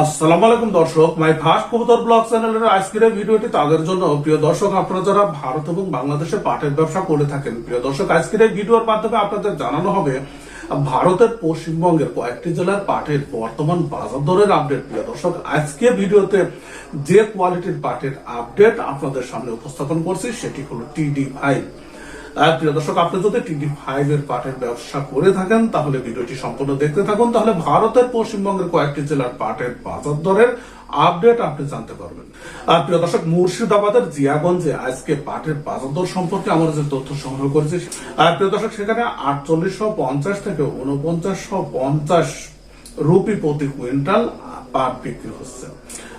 আসসালামু আলাইকুম দর্শক মাই ফার্স্ট কবুতর ব্লগ চ্যানেলের আজকের ভিডিওটি তাদের জন্য। প্রিয় দর্শক, আপনারা যারা ভারত এবং বাংলাদেশে পাটের ব্যবসা করে থাকেন, প্রিয় দর্শক, আজকের ভিডিওর মাধ্যমে আপনাদের জানানো হবে, ভারতের পশ্চিমবঙ্গের কয়েকটি জেলার পাটের বর্তমান বাজার দরের আপডেট প্রিয় দর্শক, আজকে ভিডিওতে যে কোয়ালিটির পাটের আপডেট আপনাদের সামনে উপস্থাপন করছি, সেটি হলো টিডি ফাইভ প্রিয় দর্শক, আপনি যদি ফাইভ এর পাটের ব্যবসা করে থাকেন, তাহলে ভিডিওটি সম্পূর্ণ দেখতে থাকুন। তাহলে ভারতের পশ্চিমবঙ্গের কয়েকটি জেলার পাটের বাজার দরের আপডেট আপনি জানতে পারবেন। আর প্রিয় দর্শক, মুর্শিদাবাদের জিয়াগঞ্জে আজকে পাটের বাজার দর সম্পর্কে আমরা যে তথ্য সংগ্রহ করেছি, আর প্রিয় দর্শক, সেখানে আটচল্লিশশো পঞ্চাশ থেকে উনপঞ্চাশশো পঞ্চাশ রুপি প্রতি কুইন্টাল পাট বিক্রি হচ্ছে।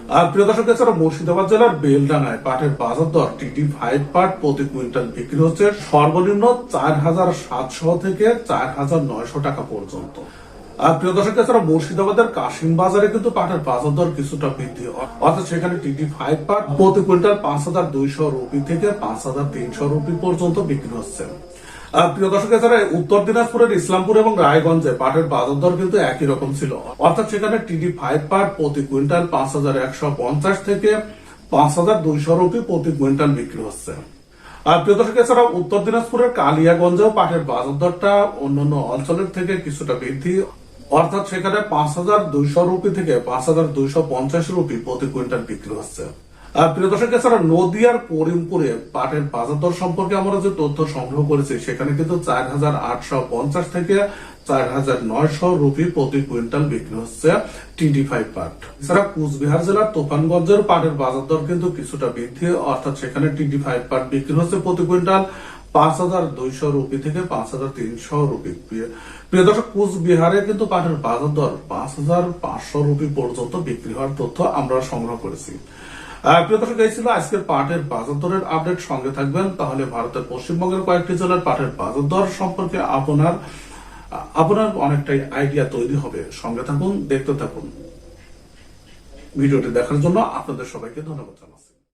প্রিয় দর্শক, এছাড়া মুর্শিদাবাদ জেলার বেলডাঙ্গায় পাটের বাজার দর টিটি ফাইভ পাট প্রতি কুইন্টাল বিক্রি হচ্ছে সর্বনিম্ন চার হাজার সাতশো থেকে চার হাজার নয়শো টাকা পর্যন্ত আর প্রিয় দর্শক, এছাড়া মুর্শিদাবাদের কাশিম বাজারে কিন্তু পাটের বাজার দর কিছুটা বৃদ্ধি। অর্থাৎ সেখানে টিটি ফাইভ পাট প্রতি কুইন্টাল পাঁচ হাজার দুইশো রুপি থেকে পাঁচ হাজার তিনশো রুপি পর্যন্ত বিক্রি হচ্ছে আর প্রিয় দর্শক, এছাড়া উত্তর দিনাজপুরের ইসলামপুর এবং রায়গঞ্জে পাটের বাজার দর কিন্তু একই রকম ছিল। অর্থাৎ সেখানে টিডি ফাইভ পাট প্রতি কুইন্টাল পাঁচ হাজার একশো পঞ্চাশ থেকে পাঁচ হাজার দুইশো রুপি প্রতি কুইন্টাল বিক্রি হচ্ছে। আর প্রিয় দর্শক এছাড়া উত্তর দিনাজপুরের কালিয়াগঞ্জেও পাটের বাজার দরটা অন্যান্য অঞ্চলের থেকে কিছুটা বৃদ্ধি। অর্থাৎ সেখানে পাঁচ হাজার দুইশো রুপি থেকে পাঁচ হাজার দুইশো পঞ্চাশ রুপি প্রতি কুইন্টাল বিক্রি হচ্ছে। প্রিয় দর্শক, এছাড়া নদিয়ার করিমপুরে পাটের বাজার দর সম্পর্কে আমরা যে তথ্য সংগ্রহ করেছি, সেখানে কিন্তু চার হাজার আটশো পঞ্চাশ থেকে চার হাজার নয়শো রুপি প্রতি কুইন্টাল বিক্রি হচ্ছে টিডি ফাইভ পাট। এছাড়া কুচবিহার জেলার তোফানগঞ্জের পাটের বাজার দর কিন্তু কিছুটা বৃদ্ধি, অর্থাৎ সেখানে টিডি ফাইভ পাট বিক্রি হচ্ছে প্রতি কুইন্টাল পাঁচ হাজার দুইশো রুপি থেকে পাঁচ হাজার তিনশো রুপি। প্রিয়- দর্শক, কুচবিহারে কিন্তু পাটের বাজার দর পাঁচ হাজার পাঁচশো রুপি পর্যন্ত বিক্রি হওয়ার তথ্য আমরা সংগ্রহ করেছি। প্রিয় এই ছিল আজকের পাটের বাজার দরের আপডেট। সঙ্গে থাকবেন, তাহলে ভারতের পশ্চিমবঙ্গের কয়েকটি জেলার পাটের বাজার দর সম্পর্কে আপনার আপনার অনেকটাই আইডিয়া তৈরি হবে। সঙ্গে থাকুন, দেখতে থাকুন। ভিডিওটি দেখার জন্য আপনাদের সবাইকে ধন্যবাদ জানাচ্ছি।